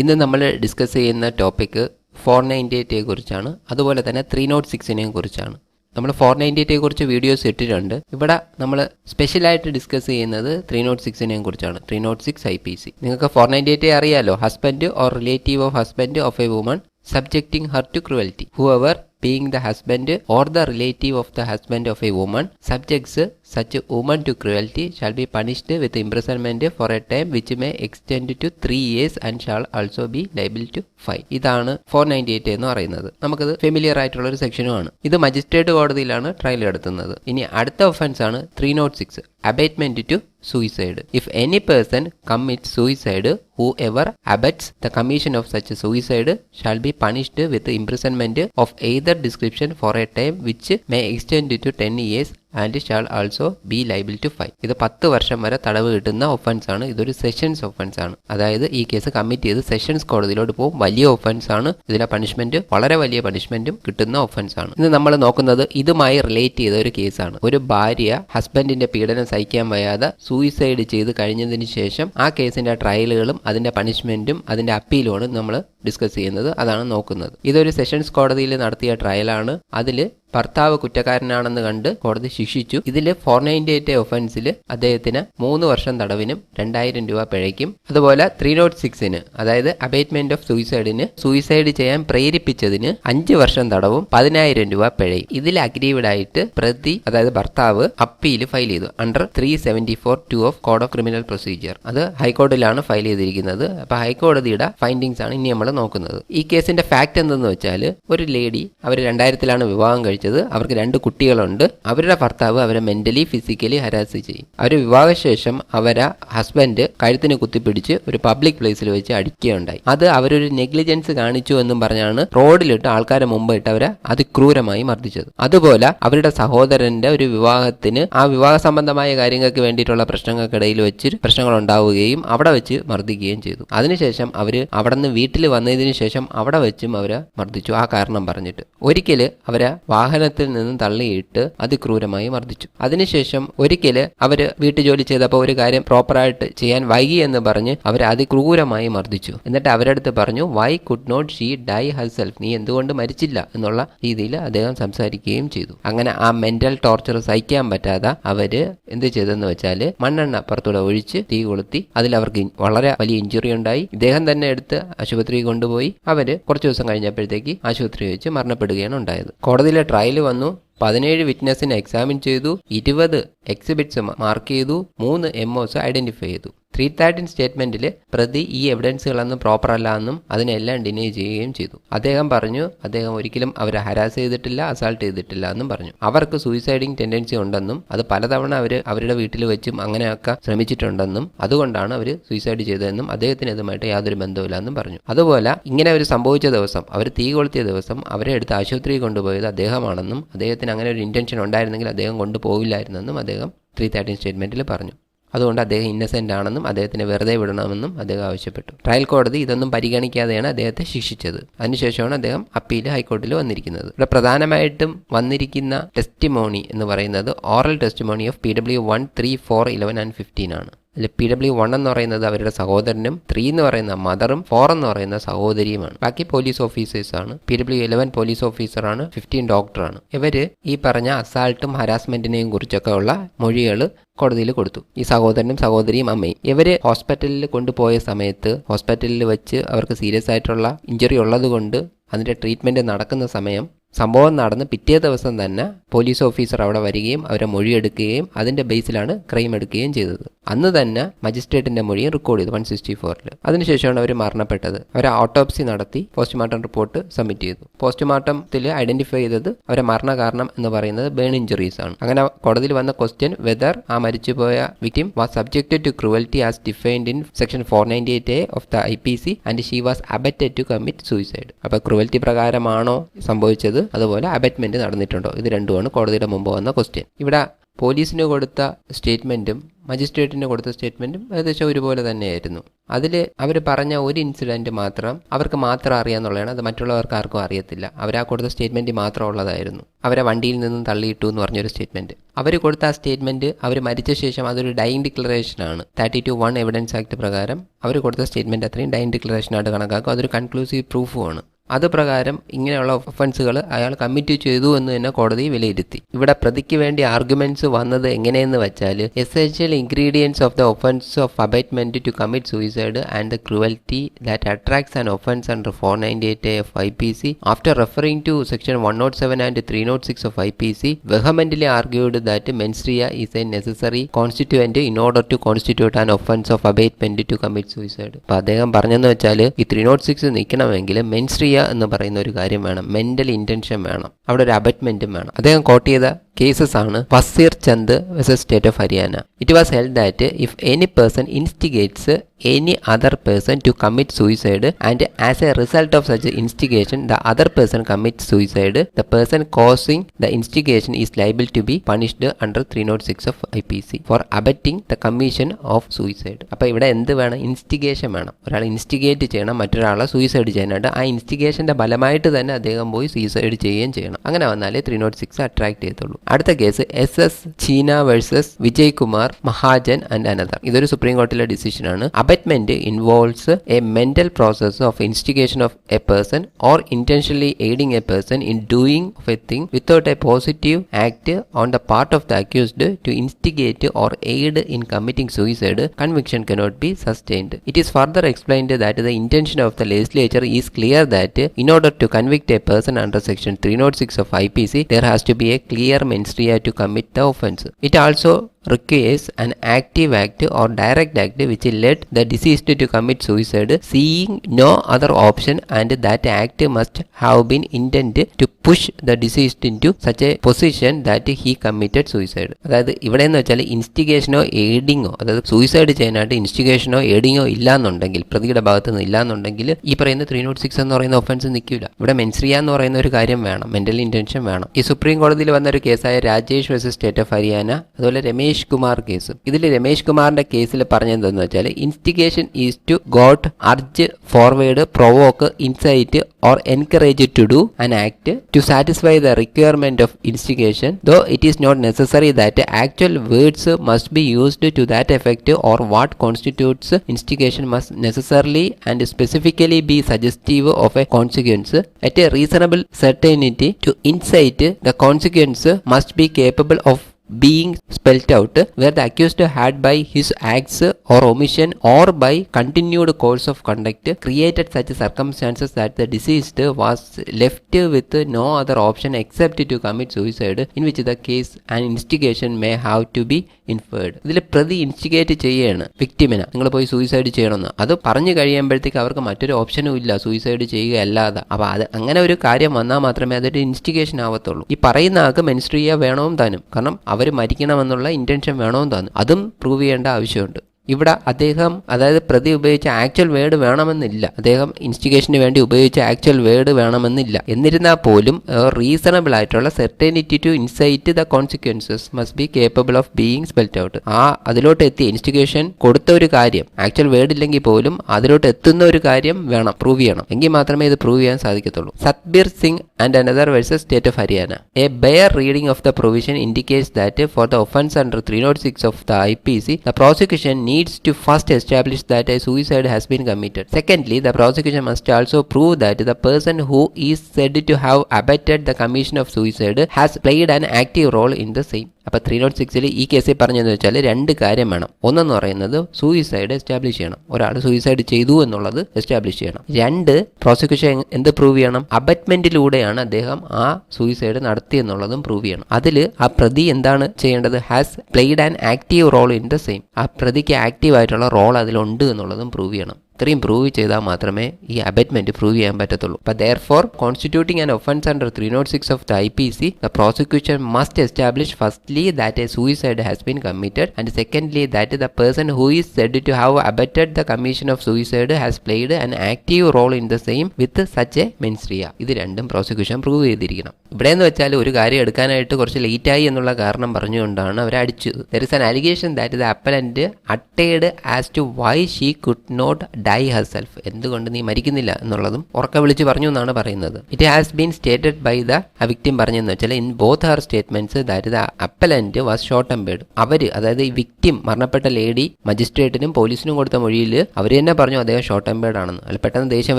ഇന്ന് നമ്മൾ ഡിസ്കസ് ചെയ്യുന്ന ടോപ്പിക്ക് ഫോർ നയന്റി എയ്റ്റിനെ കുറിച്ചാണ്. അതുപോലെ തന്നെ ത്രീ നോട്ട് സിക്സിനെയും കുറിച്ചാണ്. നമ്മൾ ഫോർ നയന്റി എയ്റ്റിനെ കുറിച്ച് വീഡിയോസ് ഇട്ടിട്ടുണ്ട്. ഇവിടെ നമ്മൾ സ്പെഷ്യലായിട്ട് ഡിസ്കസ് ചെയ്യുന്നത് ത്രീ നോട്ട് സിക്സിനെയും കുറിച്ചാണ്. Three nought six I P C. നിങ്ങൾക്ക് ഫോർ നയന്റി എയ്റ്റ് അറിയാലോ. Husband or relative of husband of a woman subjecting her to cruelty whoever being the husband or the relative of the husband of a woman subjects such a woman to cruelty shall be punished with imprisonment for a time which may extend to 3 years and shall also be liable to fine ഇതാണ് four ninety eight എന്ന് പറയുന്നത് നമുക്കത് familiar ആയിട്ടുള്ള ഒരു സെക്ഷനുമാണ് ഇത് magistrate കോടതിയിലാണ് trial നടത്തുന്നത് ഇനി അടുത്ത ഒഫൻസ് ആണ് three nought six abetment to suicide. If any person commits suicide, whoever abets the commission of such suicide shall be punished with imprisonment of either description for a time which may extend to 10 years and shall also be liable to fine ഇത് പത്ത് വർഷം വരെ തടവ് കിട്ടുന്ന offence ആണ്. ഇതൊരു sessions offence ആണ്. അതായത് ഈ കേസ് കമ്മിറ്റ് ചെയ്ത് സെഷൻസ് കോടതിയിലോട്ട് പോകും. വലിയ ഒഫൻസ് ആണ്. ഇതിലെ പണിഷ്മെന്റ് വളരെ വലിയ പണിഷ്മെന്റും കിട്ടുന്ന ഒഫൻസ് ആണ്. ഇന്ന് നമ്മൾ നോക്കുന്നത് ഇതുമായി റിലേറ്റ് ചെയ്ത ഒരു കേസാണ് ഒരു ഭാര്യ ഹസ്ബൻഡിന്റെ പീഡനം സഹിക്കാൻ വയ്യാതെ സൂയിസൈഡ് ചെയ്ത് കഴിഞ്ഞതിന് ശേഷം ആ കേസിന്റെ ട്രയലുകളും അതിന്റെ പണിഷ്മെന്റും അതിന്റെ അപ്പീലുമാണ് നമ്മൾ ഡിസ്കസ് ചെയ്യുന്നത്. അതാണ് നോക്കുന്നത്. ഇതൊരു സെഷൻസ് കോടതിയിൽ നടത്തിയ ട്രയലാണ് അതിൽ ഭർത്താവ് കുറ്റക്കാരനാണെന്ന് കണ്ട് കോടതി ശിക്ഷിച്ചു. ഇതിൽ ഫോർ നയന്റി എയ്റ്റ് ഒഫൻസിൽ അദ്ദേഹത്തിന് മൂന്ന് വർഷം തടവിനും രണ്ടായിരം രൂപ പിഴയ്ക്കും. അതുപോലെ ത്രീ നോട്ട് സിക്സിന് അതായത് അബേറ്റ്മെന്റ് ഓഫ് സൂയിസൈഡിന് സൂയിസൈഡ് ചെയ്യാൻ പ്രേരിപ്പിച്ചതിന് അഞ്ച് വർഷം തടവും പതിനായിരം രൂപ പിഴയും. ഇതിൽ അഗ്രീവ്ഡ് ആയിട്ട് പ്രതി അതായത് ഭർത്താവ് അപ്പീൽ ഫയൽ ചെയ്തു. Under three seventy four two of code of criminal procedure അത് ഹൈക്കോടതിയിലാണ് ഫയൽ ചെയ്തിരിക്കുന്നത്. അപ്പൊ ഹൈക്കോടതിയുടെ ഫൈൻഡിങ്സ് ആണ് ഇനി നമ്മൾ നോക്കുന്നത്. ഈ കേസിന്റെ ഫാക്ട് എന്തെന്ന് വെച്ചാൽ ഒരു ലേഡി അവർ രണ്ടായിരത്തിലാണ് വിവാഹം അവർക്ക് രണ്ട് കുട്ടികളുണ്ട്. അവരുടെ ഭർത്താവ് അവരെ മെന്റലി ഫിസിക്കലി ഹരാസ് ചെയ്യും. അവർ വിവാഹശേഷം അവരെ ഹസ്ബൻഡ് കഴുത്തിന് കുത്തിപ്പിടിച്ച് ഒരു പബ്ലിക് പ്ലേസിൽ വെച്ച് അടിക്കുകയുണ്ടായി. അത് അവരൊരു നെഗ്ലിജൻസ് കാണിച്ചു എന്നും പറഞ്ഞാണ് റോഡിലിട്ട് ആൾക്കാരെ മുമ്പ് ഇട്ട് അവരെ അതിക്രൂരമായി മർദ്ദിച്ചത്. അതുപോലെ അവരുടെ സഹോദരന്റെ ഒരു വിവാഹത്തിന് ആ വിവാഹ സംബന്ധമായ കാര്യങ്ങൾക്ക് വേണ്ടിയിട്ടുള്ള പ്രശ്നങ്ങൾക്കിടയിൽ വെച്ച് പ്രശ്നങ്ങൾ ഉണ്ടാവുകയും അവിടെ വെച്ച് മർദ്ദിക്കുകയും ചെയ്തു. അതിനുശേഷം അവർ അവിടെ നിന്ന് വീട്ടിൽ വന്നതിന് ശേഷം അവിടെ വെച്ചും അവരെ മർദ്ദിച്ചു. ആ കാരണം പറഞ്ഞിട്ട്. ഒരിക്കൽ അവരെ വാഹനത്തിൽ നിന്നും തള്ളിയിട്ട് അതിക്രൂരമായി മർദ്ദിച്ചു. അതിനുശേഷം ഒരിക്കൽ അവർ വീട്ടുജോലി ചെയ്തപ്പോൾ ഒരു കാര്യം പ്രോപ്പറായിട്ട് ചെയ്യാൻ വൈകി എന്ന് പറഞ്ഞ് അവരെ അതിക്രൂരമായി മർദ്ദിച്ചു. എന്നിട്ട് അവരുടെ അടുത്ത് പറഞ്ഞു why could not she die herself നീ എന്തുകൊണ്ട് മരിച്ചില്ല? എന്നുള്ള രീതിയിൽ അദ്ദേഹം സംസാരിക്കുകയും ചെയ്തു. അങ്ങനെ ആ മെന്റൽ ടോർച്ചർ സഹിക്കാൻ പറ്റാതെ അവർ എന്ത് ചെയ്തെന്ന് വെച്ചാൽ മണ്ണെണ്ണ പുറത്തൂടെ ഒഴിച്ച് തീ കൊളുത്തി അതിൽ അവർക്ക് വളരെ വലിയ ഇഞ്ചുറി ഉണ്ടായി. ഇദ്ദേഹം തന്നെ എടുത്ത് ആശുപത്രി കൊണ്ടുപോയി. അവർ കുറച്ച് ദിവസം കഴിഞ്ഞപ്പോഴത്തേക്ക് ആശുപത്രി വെച്ച് മരണപ്പെടുകയാണ് ഉണ്ടായത്. കോടതിയിലെ ട്രയൽ വന്നു. പതിനേഴ് വിറ്റ്നസിനെ എക്സാമിൻ ചെയ്തു. ഇരുപത് എക്സിബിറ്റ്സ് മാർക്ക് ചെയ്തു മൂന്ന് എം ഒസ് ഐഡന്റിഫൈ ചെയ്തു. ത്രീ തേർട്ടീൻ സ്റ്റേറ്റ്മെന്റിൽ പ്രതി ഈ എവിഡൻസുകളൊന്നും പ്രോപ്പർ അല്ല എന്നും അതിനെല്ലാം ഡിനൈ ചെയ്യുകയും ചെയ്തു. അദ്ദേഹം പറഞ്ഞു അദ്ദേഹം ഒരിക്കലും അവരെ ഹരാസ് ചെയ്തിട്ടില്ല അസാൾട്ട് ചെയ്തിട്ടില്ല എന്നും പറഞ്ഞു. അവർക്ക് സൂയിസൈഡിങ് ടെൻഡൻസി ഉണ്ടെന്നും അത് പലതവണ അവർ അവരുടെ വീട്ടിൽ വെച്ചും അങ്ങനെയൊക്കെ ശ്രമിച്ചിട്ടുണ്ടെന്നും അതുകൊണ്ടാണ് അവർ സൂയിസൈഡ് ചെയ്തതെന്നും അദ്ദേഹത്തിന് ഇതുമായിട്ട് യാതൊരു ബന്ധമില്ല എന്നും പറഞ്ഞു. അതുപോലെ ഇങ്ങനെ ഒരു സംഭവിച്ച ദിവസം അവർ തീ കൊളുത്തിയ ദിവസം അവരെ എടുത്ത് ആശുപത്രിയിൽ കൊണ്ടുപോയത് അദ്ദേഹമാണെന്നും അദ്ദേഹത്തിന് അങ്ങനെ ഒരു ഇന്റൻഷൻ ഉണ്ടായിരുന്നെങ്കിൽ അദ്ദേഹം കൊണ്ടുപോകില്ലായിരുന്നെന്നും അദ്ദേഹം ത്രീ തേർട്ടീൻ സ്റ്റേറ്റ്മെന്റിൽ പറഞ്ഞു. അതുകൊണ്ട് അദ്ദേഹം ഇന്നസെന്റ് ആണെന്നും അദ്ദേഹത്തിനെ വെറുതെ വിടണമെന്നും അദ്ദേഹം ആവശ്യപ്പെട്ടു. ട്രയൽ കോടതി ഇതൊന്നും പരിഗണിക്കാതെയാണ് അദ്ദേഹത്തെ ശിക്ഷിച്ചത്. അതിനുശേഷമാണ് അദ്ദേഹം അപ്പീൽ ഹൈക്കോടതിയിൽ വന്നിരിക്കുന്നത്. ഇവിടെ പ്രധാനമായിട്ടും വന്നിരിക്കുന്ന ടെസ്റ്റിമോണി എന്ന് പറയുന്നത് oral testimony of P W one three four eleven and fifteen ആണ്. അതിൽ പി ഡബ്ല്യു വൺ എന്ന് പറയുന്നത് അവരുടെ സഹോദരനും ത്രീ എന്ന് പറയുന്ന മദറും ഫോർ എന്ന് പറയുന്ന സഹോദരിയുമാണ്. ബാക്കി പോലീസ് ഓഫീസേഴ്സ് ആണ്. പി ഡബ്ല്യു ഇലവൻ പോലീസ് ഓഫീസറാണ് ഫിഫ്റ്റീൻ ഡോക്ടറാണ് ഇവർ ഈ പറഞ്ഞ അസാൾട്ടും ഹരാസ്മെന്റിനെയും കുറിച്ചൊക്കെ ഉള്ള മൊഴികൾ കോടതിയിൽ കൊടുത്തു. ഈ സഹോദരനും സഹോദരിയും അമ്മയും. ഇവർ ഹോസ്പിറ്റലിൽ കൊണ്ടുപോയ സമയത്ത് ഹോസ്പിറ്റലിൽ വെച്ച് അവർക്ക് സീരിയസ് ആയിട്ടുള്ള ഇഞ്ചുറി ഉള്ളതുകൊണ്ട് അതിന്റെ ട്രീറ്റ്മെന്റ് നടക്കുന്ന സമയം സംഭവം നടന്ന് പിറ്റേ ദിവസം തന്നെ പോലീസ് ഓഫീസർ അവിടെ വരികയും അവരെ മൊഴിയെടുക്കുകയും അതിന്റെ ബേസിലാണ് ക്രൈം എടുക്കുകയും ചെയ്തത്. അന്ന് തന്നെ മജിസ്ട്രേറ്റിന്റെ മൊഴിയും റെക്കോർഡ് ചെയ്തു വൺ സിക്സ്റ്റി ഫോറിൽ അതിനുശേഷമാണ് അവർ മരണപ്പെട്ടത്. അവർ ഓട്ടോപ്സി നടത്തി പോസ്റ്റ്മോർട്ടം റിപ്പോർട്ട് സബ്മിറ്റ് ചെയ്തു. പോസ്റ്റ്മോർട്ടത്തിൽ ഐഡന്റിഫൈ ചെയ്തത് അവരെ മരണ കാരണം എന്ന് പറയുന്നത് ബേൺ ഇഞ്ചുറീസ് ആണ്. അങ്ങനെ കോടതിയിൽ വന്ന ക്വസ്റ്റ്യൻ വെദർ ആ മരിച്ചുപോയ victim was subjected to cruelty as defined in section four ninety eight A of the I P C and she was abetted to commit suicide അപ്പോൾ ക്രുവൽറ്റി പ്രകാരമാണോ സംഭവിച്ചത്? അതുപോലെ അബറ്റ്മെന്റ് നടന്നിട്ടുണ്ടോ? ഇത് രണ്ടുമാണ് കോടതിയുടെ മുമ്പ് വന്ന ക്വസ്റ്റ്യൻ ഇവിടെ പോലീസിന് കൊടുത്ത സ്റ്റേറ്റ്മെന്റും മജിസ്ട്രേറ്റിന് കൊടുത്ത സ്റ്റേറ്റ്മെന്റും ഏകദേശം ഒരുപോലെ തന്നെയായിരുന്നു. അതിൽ അവർ പറഞ്ഞ ഒരു ഇൻസിഡന്റ് മാത്രം അവർക്ക് മാത്രം അറിയാമെന്നുള്ളതാണ് അത് മറ്റുള്ളവർക്ക് ആർക്കും അറിയത്തില്ല. അവരാ കൊടുത്ത സ്റ്റേറ്റ്മെന്റ് മാത്രം ഉള്ളതായിരുന്നു. അവരെ വണ്ടിയിൽ നിന്നും തള്ളിയിട്ടു എന്ന് പറഞ്ഞൊരു സ്റ്റേറ്റ്മെന്റ് അവർ കൊടുത്ത ആ സ്റ്റേറ്റ്മെന്റ് അവർ മരിച്ച ശേഷം അതൊരു dying ഡിക്ലറേഷനാണ് thirty two one evidence act പ്രകാരം അവർ കൊടുത്ത സ്റ്റേറ്റ്മെന്റ് അത്രയും ഡൈങ് ഡിക്ലറേഷനായിട്ട് കണക്കാക്കും. അതൊരു കൺക്ലൂസീവ് പ്രൂഫുമാണ് അത് പ്രകാരം ഇങ്ങനെയുള്ള ഒഫൻസുകൾ അയാൾ കമ്മിറ്റ് ചെയ്തു എന്ന് തന്നെ കോടതി വിലയിരുത്തി. ഇവിടെ പ്രതിക്ക് വേണ്ടി ആർഗ്യുമെന്റ്സ് വന്നത് എങ്ങനെയെന്ന് വെച്ചാൽ essential ingredients of the offence of abetment to commit suicide and the cruelty that attracts an offence under four ninety eight F I P C after referring to section one nought seven and three nought six of I P C vehemently argued that mens rea is a necessary constituent in order to constitute an offence of abetment to commit suicide അപ്പൊ അദ്ദേഹം പറഞ്ഞെന്ന് വെച്ചാൽ ഈ three not six നിൽക്കണമെങ്കിൽ മെൻസ്ട്രിയ എന്ന് പറയുന്ന ഒരു കാര്യം വേണം. മെന്റൽ ഇന്റൻഷൻ വേണം. അവിടെ ഒരു അബറ്റ്മെന്റും വേണം. അദ്ദേഹം കോട്ട് ചെയ്ത കേസസ് ആണ് Fasir Chand versus state of Haryana. It was held that if any person instigates any other person to commit suicide and as a result of such instigation the other person commit suicide the person causing the instigation is liable to be punished under three nought six of I P C for abetting the commission of suicide അപ്പോൾ ഇവിടെ എന്ത് വേണം? Instigation വേണം. ഒരാൾ instigate ചെയ്യണം മറ്റൊരാളെ suicide ചെയ്യാനായിട്ട് ആ ഇൻസ്റ്റിഗേഷന്റെ ഫലമായിട്ട് തന്നെ അദ്ദേഹം പോയി സീസൈഡ് ചെയ്യുകയും ചെയ്യണം. അങ്ങനെ വന്നാലേ ത്രീ നോട്ട് സിക്സ് അട്രാക്ട് ചെയ്യത്തുള്ളൂ. അടുത്ത case S S Cheena versus Vijay Kumar Mahajan and another ഇതൊരു സുപ്രീം കോടതിയിലെ ഡിസിഷനാണ് abetment involves a mental process of instigation of a person or intentionally aiding a person in doing of a thing without a positive act on the part of the accused to instigate or aid in committing suicide conviction cannot be sustained it is further explained that the intention of the legislature is clear that in order to convict a person under section 306 of IPC, there has to be a clear mens rea to commit the offense. It also requires an active act or direct act which led the deceased to commit suicide, seeing no other option, and that act must have been intended to push the deceased into such a position that he committed suicide. അതായത് ഇവിടെ എന്ന് വെച്ചാൽ ഇൻസ്റ്റിഗേഷനോ എയ്ഡിങ്ങോ അതായത് suicide ചെയ്യാനായിട്ട് ഇൻസ്റ്റിഗേഷനോ എയ്ഡിങ്ങോ ഇല്ലാന്നുണ്ടെങ്കിൽ പ്രതിയുടെ ഭാഗത്ത് നിന്ന് ഇല്ലാന്നുണ്ടെങ്കിൽ ഈ പറയുന്ന ത്രീ നോട്ട് സിക്സ് എന്ന് പറയുന്ന ഒഫൻസ് നിൽക്കില്ല ഇവിടെ മെൻസ്രിയ എന്ന് പറയുന്ന ഒരു കാര്യം വേണം മെന്റൽ ഇന്റൻഷൻ വേണം ഈ സുപ്രീം കോടതിയിൽ വന്ന ഒരു കേസായ Rajesh versus state of Haryana അതുപോലെ രമേശ് കുമാർ കേസ്. ഇതിൽ രമേശ് കുമാറിന്റെ കേസിൽ പറഞ്ഞതെന്ന് വെച്ചാൽ instigation is to goad urge forward provoke incite or encourage to do an act to satisfy the requirement of instigation though it is not necessary that actual words must be used to that effect or what constitutes instigation must necessarily and specifically be suggestive of the consequence at a reasonable certainty to incite the consequence must be capable of being spelt out where the accused had by his acts or omission or by continued course of conduct created such circumstances that the deceased was left with no other option except to commit suicide in which the case and instigation may have to be inferred ഇതിൽ പ്രതി instigate ചെയ്യാണ് വിക്ടിമിനെ നിങ്ങൾ പോയി suicide ചെയ്യണമെന്ന് അത് പറഞ്ഞു കഴിയുമ്പോഴത്തേക്ക് അവർക്ക് മറ്റൊരു ഓപ്ഷനും ഇല്ല സൂയിസൈഡ് ചെയ്യുക അല്ലാതെ അപ്പോൾ അത് അങ്ങനെ ഒരു കാര്യം വന്നാൽ മാത്രമേ അതൊരു ഇൻസ്റ്റിഗേഷൻ ആവത്തുള്ളൂ ഈ പറയുന്ന ആൾക്ക് മെൻസ്ട്രിയ വേണവും താനും കാരണം അവർ മരിക്കണമെന്നുള്ള ഇന്റൻഷൻ വേണമെന്ന് തോന്നുന്നു. അതും പ്രൂവ് ചെയ്യേണ്ട ആവശ്യമുണ്ട്. ഇവിടെ അദ്ദേഹം അതായത് പ്രതി ഉപയോഗിച്ച ആക്ച്വൽ വേർഡ് വേണമെന്നില്ല. അദ്ദേഹം ഇൻസ്റ്റിഗേഷന് വേണ്ടി ഉപയോഗിച്ച ആക്ച്വൽ വേർഡ് വേണമെന്നില്ല. എന്നിരുന്നാൽ പോലും റീസണബിൾ ആയിട്ടുള്ള certainty to incite the consequences must be capable of being spelt out ആ അതിലോട്ട് എത്തിയ ഇൻസ്റ്റിഗേഷൻ കൊടുത്ത ഒരു കാര്യം ആക്ച്വൽ വേർഡ് ഇല്ലെങ്കിൽ പോലും അതിലോട്ട് എത്തുന്ന ഒരു കാര്യം വേണം പ്രൂവ് ചെയ്യണം. എങ്കിൽ മാത്രമേ ഇത് പ്രൂവ് ചെയ്യാൻ സാധിക്കത്തുള്ളൂ. Satbir Singh and another versus state of Haryana a bare reading of the provision indicates that for the offence under three nought six of the I P C the prosecution needs to first establish that a suicide has been committed. Secondly, the prosecution must also prove that the person who is said to have abetted the commission of suicide has played an active role in the same. അപ്പോൾ three nought സിക്സിൽ ഈ കേസിൽ പറഞ്ഞതെന്ന് വെച്ചാൽ രണ്ട് കാര്യം വേണം. ഒന്നെന്ന് പറയുന്നത് സൂയിസൈഡ് എസ്റ്റാബ്ലിഷ് ചെയ്യണം. ഒരാൾ സൂയിസൈഡ് ചെയ്തു എന്നുള്ളത് എസ്റ്റാബ്ലിഷ് ചെയ്യണം. രണ്ട് പ്രോസിക്യൂഷൻ എന്ത് പ്രൂവ് ചെയ്യണം? അബറ്റ്മെന്റിലൂടെയാണ് അദ്ദേഹം ആ സൂയിസൈഡ് നടത്തി എന്നുള്ളതും പ്രൂവ് ചെയ്യണം. അതിൽ ആ പ്രതി എന്താണ് ചെയ്യേണ്ടത്? Has played an active role in the same ആ പ്രതിക്ക് ആക്റ്റീവ് ആയിട്ടുള്ള റോൾ അതിലുണ്ട് എന്നുള്ളതും പ്രൂവ് ചെയ്യണം. ഇത്രയും പ്രൂവ് ചെയ്താൽ മാത്രമേ ഈ അബറ്റ്മെന്റ് പ്രൂവ് ചെയ്യാൻ പറ്റത്തുള്ളൂ. അപ്പോൾ therefore constituting an offence under three nought six of the I P C the prosecution must establish firstly that a suicide has been committed and secondly that the person who is said to have abetted the commission of suicide has played an active role in the same with such a mens rea ഇത് രണ്ടും prosecution prove ചെയ്തിരിക്കണം. ഇവിടെ എന്ന് വെച്ചാൽ ഒരു കാര്യം എടുക്കാനായിട്ട് കുറച്ച് ലേറ്റ് ആയി എന്നുള്ള കാരണം പറഞ്ഞുകൊണ്ടാണ് അവർ അടിച്ചത്. There is an allegation that the appellant അട്ടേഡ് as to why she could not die herself എന്തുകൊണ്ട് നീ മരിക്കുന്നില്ല എന്നുള്ളതും ഉറക്കെ വിളിച്ച് പറഞ്ഞു എന്നാണ് പറയുന്നത്. It has been stated by the victim പറഞ്ഞെന്ന് വെച്ചാൽ in both her statements that the appellant was short tempered അവർ അതായത് ഈ വിക്ടിം മരണപ്പെട്ട ലേഡി മജിസ്ട്രേറ്റിനും പോലീസിനും കൊടുത്ത മൊഴിയിൽ അവർ തന്നെ പറഞ്ഞു അദ്ദേഹം ഷോർട്ട് അമ്പേഡ് ആണെന്ന്. അല്ല പെട്ടെന്ന് ദേഷ്യം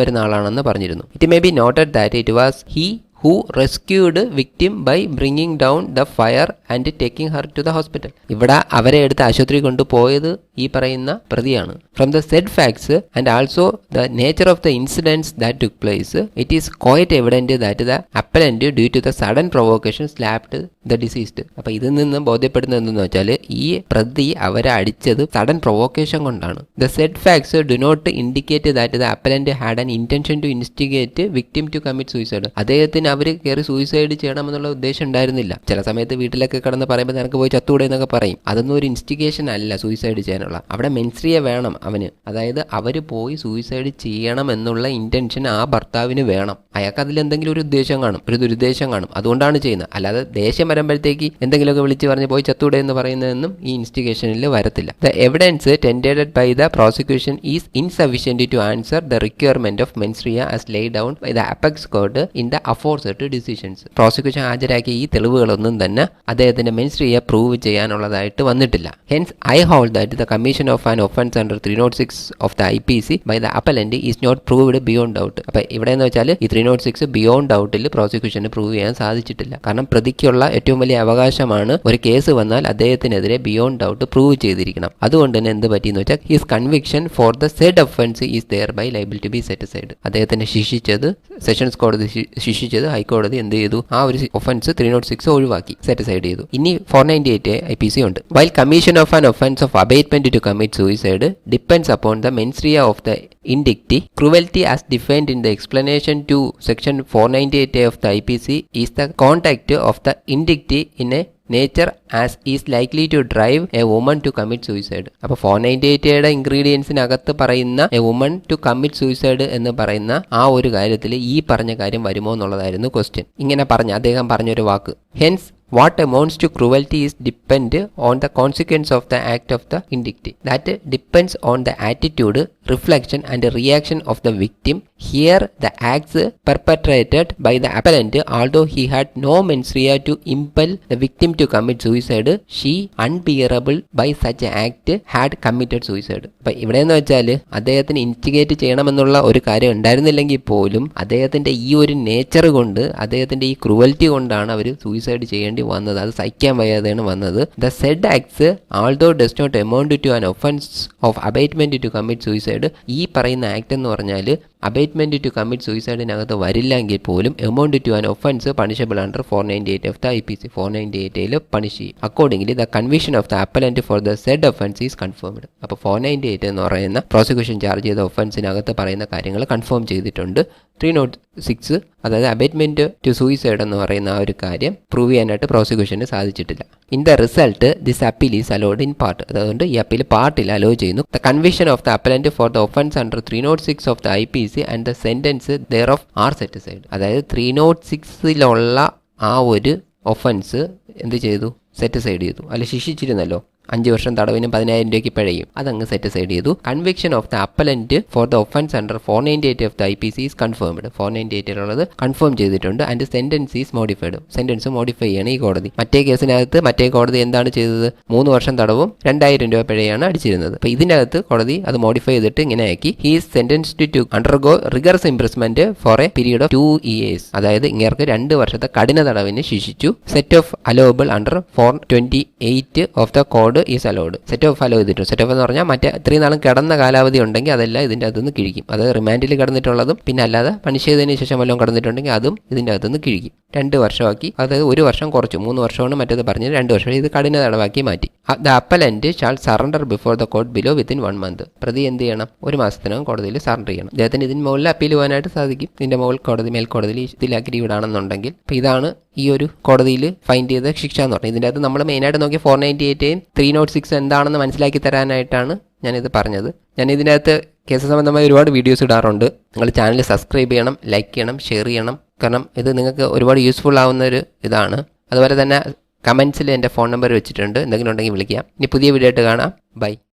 വരുന്ന ആളാണെന്ന് പറഞ്ഞിരുന്നു. It may be noted that it was he who rescued victim by bringing down the fire and taking her to the hospital ഇവിടെ അവരെ എടുത്ത് ആശുപത്രി കൊണ്ടുപോയത് ഈ പറയുന്ന പ്രതിയാണ്. From the said facts and also the nature of the incidence that took place it is quite evident that the appellant due to the sudden provocation slapped the deceased അപ്പോൾ ഇതിൽ നിന്ന് ബോധ്യപ്പെടുന്നത് എന്തെന്ന് വെച്ചാൽ ഈ പ്രതി അവരെ അടിച്ചത് സഡൻ പ്രൊവോക്കേഷൻ കൊണ്ടാണ്. The said facts do not indicate that the appellant had an intention to instigate victim to commit suicide അദ്ദേഹത്തിന് അവർ കയറി സൂയിസൈഡ് ചെയ്യണമെന്നുള്ള ഉദ്ദേശം ഉണ്ടായിരുന്നില്ല. ചില സമയത്ത് വീട്ടിലൊക്കെ കിടന്ന് പറയുമ്പോൾ നിനക്ക് പോയി ചത്തൂടെ എന്നൊക്കെ പറയും. അതൊന്നും ഒരു ഇൻസ്റ്റിഗേഷൻ അല്ല സൂയിസൈഡ് ചെയ്യാനുള്ള അവിടെ മെൻസ്രിയ വേണം അവന്. അതായത് അവർ പോയി സൂയിസൈഡ് ചെയ്യണം എന്നുള്ള ഇന്റൻഷൻ ആ ഭർത്താവിന് വേണം. അയാൾക്ക് അതിൽ എന്തെങ്കിലും ഒരു ഉദ്ദേശം കാണും. ഒരു ദുരുദ്ദേശം കാണും. അതുകൊണ്ടാണ് ചെയ്യുന്നത്. അല്ലാതെ ദേഷ്യം വരുമ്പോഴത്തേക്ക് എന്തെങ്കിലുമൊക്കെ വിളിച്ച് പറഞ്ഞ് പോയി ചത്തൂടെ എന്ന് പറയുന്നതെന്നും ഈ ഇൻസ്റ്റിഗേഷനിൽ വരത്തില്ല. The evidence tendered by the prosecution is insufficient to answer the requirement of mens rea as lay down by the apex court in the aforesaid decisions prosecution ഹാജരാക്കിയ ഈ തെളിവുകളൊന്നും തന്നെ അദ്ദേഹത്തിന്റെ മെൻസ്രിയ പ്രൂവ് ചെയ്യാനുള്ളതായിട്ട് വന്നിട്ടില്ല. Hence I hold that the commission of an offence under three nought six of the I P C by the appellant is not proved beyond doubt അപ്പൊ ഇവിടെ എന്ന് വെച്ചാൽ ഈ ത്രീ നോട്ട് സിക്സ് ബിയോണ്ട് ഡൗട്ടിൽ പ്രോസിക്യൂഷന് prove ചെയ്യാൻ സാധിച്ചിട്ടില്ല. കാരണം പ്രതിക്കുള്ള ഏറ്റവും വലിയ അവകാശമാണ് ഒരു കേസ് വന്നാൽ അദ്ദേഹത്തിനെതിരെ ബിയോണ്ട് ഡൗട്ട് പ്രൂവ് ചെയ്തിരിക്കണം. അതുകൊണ്ട് തന്നെ എന്ത് പറ്റിയെന്ന് വെച്ചാൽ his conviction for the said offence is thereby liable to be set side അദ്ദേഹത്തിനെ ശിക്ഷിച്ചത് സെഷൻസ് കോടതി ശിക്ഷിച്ചത് ഹൈക്കോടതി എന്ത് ചെയ്തു? ആ ഒരു ഒഫൻസ് ത്രീ നോട്ട് സിക്സ് ഒഴിവാക്കി സെറ്റ് സൈഡ് ചെയ്തു. ഇനി four ninety eight I P C ഉണ്ട്. While commission of an offence of abetment to commit suicide depends upon the mens rea of the indicti cruelty as defined in the explanation to section 498a of the IPC is the contact of the indicti in a nature as is likely to drive a woman to commit suicide അപ്പോൾ four ninety എയ്റ്റയുടെ ഇൻഗ്രീഡിയൻസിനകത്ത് പറയുന്ന a woman to commit suicide എന്ന് പറയുന്ന ആ ഒരു കാര്യത്തിൽ ഈ പറഞ്ഞ കാര്യം വരുമോ എന്നുള്ളതായിരുന്നു ക്വസ്റ്റ്യൻ ഇങ്ങനെ പറഞ്ഞ അദ്ദേഹം പറഞ്ഞൊരു വാക്ക്. Hence what amounts to cruelty is depend on the consequence of the act of the indicti that depends on the attitude reflection and reaction of the victim here the acts perpetrated by the appellant although he had no mens rea to impel the victim to commit suicide she unbearable by such act had committed suicide അപ്പൊ ഇവിടെ എന്ന് വെച്ചാൽ അദ്ദേഹത്തിന് instigate ചെയ്യണമെന്നുള്ള ഒരു കാര്യം ഉണ്ടായിരുന്നില്ലെങ്കിൽ പോലും അദ്ദേഹത്തിന്റെ ഈ ഒരു നേച്ചർ കൊണ്ട് അദ്ദേഹത്തിന്റെ ഈ ക്രുവൽറ്റി കൊണ്ടാണ് അവർ സൂയിസൈഡ് ചെയ്യേണ്ടി വന്നത്. അത് സഹിക്കാൻ വയ്യാതെയാണ് വന്നത്. The said acts although does not amount to an offence of abetment to commit suicide ഈ പറയുന്ന ആക്ട് എന്ന് പറഞ്ഞാൽ അബൈറ്റ്മെന്റ് ടു കമ്മിറ്റ് സൂയിസൈഡിനകത്ത് വരില്ലെങ്കിൽ പോലും amount to an offence punishable under four ninety eight of the I P C four ninety എയ്റ്റിൽ punish ചെയ്യും accordingly the conviction of the appellant for the said offence is confirmed അപ്പോൾ four ninety eight എന്ന് പറയുന്ന prosecution charge ചെയ്ത ഒഫൻസിനകത്ത് പറയുന്ന കാര്യങ്ങൾ confirm ചെയ്തിട്ടുണ്ട്. Three not six അതായത് abetment to suicide എന്ന് പറയുന്ന ആ ഒരു കാര്യം പ്രൂവ് ചെയ്യാനായിട്ട് പ്രോസിക്യൂഷന് സാധിച്ചിട്ടില്ല. In the result this appeal is allowed in part അതുകൊണ്ട് ഈ അപ്പീൽ പാർട്ടിൽ അലോ ചെയ്യുന്നു. The conviction of the appellant for the offence under three nought six of the I P C and the sentence thereof are set aside അതായത് three not സിക്സിലുള്ള ആ ഒരു offence എന്ത് ചെയ്തു? സെറ്റ് സൈഡ് ചെയ്തു. അല്ല ശിക്ഷിച്ചിരുന്നല്ലോ. അഞ്ച് വർഷം തടവിനും പതിനായിരം രൂപയ്ക്ക് പിഴയും. അതങ്ങ് സെറ്റ് സൈഡ് ചെയ്തു. Conviction of the appellant for the offence under four ninety eight of the I P C is confirmed four ninety എയ്റ്റിലുള്ളത് confirm ചെയ്തിട്ടുണ്ട്. And sentence is modified sentence modify ചെയ്യണം ഈ കോടതി. മറ്റേ കേസിനകത്ത് മറ്റേ കോടതി എന്താണ് ചെയ്തത്? മൂന്ന് വർഷം തടവും രണ്ടായിരം രൂപ പിഴയാണ് അടിച്ചിരുന്നത്. അപ്പോൾ ഇതിനകത്ത് കോടതി അത് മോഡിഫൈ ചെയ്തിട്ട് ഇങ്ങനെ ആക്കി. He's sentence to undergo rigorous imprisonment for a period of two years അതായത് ഇങ്ങേർക്ക് രണ്ട് വർഷത്തെ കഠിന തടവിന് ശിക്ഷിച്ചു. Set off allowable under four twenty eight of the code is allowed. Set off allow ചെയ്തിട്ടു സെറ്റ് ഓഫ് എന്ന് പറഞ്ഞാൽ മറ്റേ ഇത്രയും നാളും കിടന്ന കാലാവധി ഉണ്ടെങ്കിൽ അതെല്ലാം ഇതിന്റെ അകത്തുനിന്ന് കിഴിക്കും. അത് റിമാൻഡിൽ കിടന്നിട്ടുള്ളതും പിന്നെ അല്ലാതെ പണിഷ് ചെയ്തതിന് ശേഷം വല്ലതും കിടന്നിട്ടുണ്ടെങ്കിൽ അതും ഇതിന്റെ അകത്തുനിന്ന് കിഴിക്കും. രണ്ട് വർഷമാക്കി. അത് ഒരു വർഷം കുറച്ചു മൂന്ന് വർഷമാണ് മറ്റേത് പറഞ്ഞത് രണ്ട് വർഷം ഇത് കഠിന തടവാക്കി മാറ്റി. The appellant shall surrender before the court below within one month പ്രതി എന്ത് ചെയ്യണം? ഒരു മാസത്തിനകം കോടതിയിൽ സറണ്ടർ ചെയ്യണം. അദ്ദേഹത്തിന് ഇതിന് മുകളിൽ അപ്പീൽ പോകാനായിട്ട് സാധിക്കും. ഇതിന്റെ മുകൾ കോടതി മേൽക്കോടതിയിൽ ഇതിൽ വിടാണെന്നുണ്ടെങ്കിൽ അപ്പോൾ ഇതാണ് ഈ ഒരു കോടതിയിൽ ഫൈൻഡ് ചെയ്ത ശിക്ഷ എന്ന് പറഞ്ഞത്. ഇതിന്റെ അകത്ത് നമ്മൾ മെയിനായിട്ട് നോക്കിയ ഫോർ നയന്റി എയ്റ്റേയും ത്രീ നോട്ട് സിക്സ് എന്താണെന്ന് മനസ്സിലാക്കി തരാനായിട്ടാണ് ഞാനിത് പറഞ്ഞത്. ഞാൻ ഇതിനകത്ത് കേസ് സംബന്ധമായി ഒരുപാട് വീഡിയോസ് ഇടാറുണ്ട്. നിങ്ങൾ ചാനൽ സബ്സ്ക്രൈബ് ചെയ്യണം ലൈക്ക് ചെയ്യണം ഷെയർ ചെയ്യണം. കാരണം ഇത് നിങ്ങൾക്ക് ഒരുപാട് യൂസ്ഫുൾ ആവുന്ന ഒരു ഇതാണ്. അതുപോലെ തന്നെ കമൻസിൽ എന്റെ ഫോൺ നമ്പർ വെച്ചിട്ടുണ്ട്. എന്തെങ്കിലും ഉണ്ടെങ്കിൽ വിളിക്കാം. ഇനി പുതിയ വീഡിയോ ആയിട്ട് കാണാം. ബൈ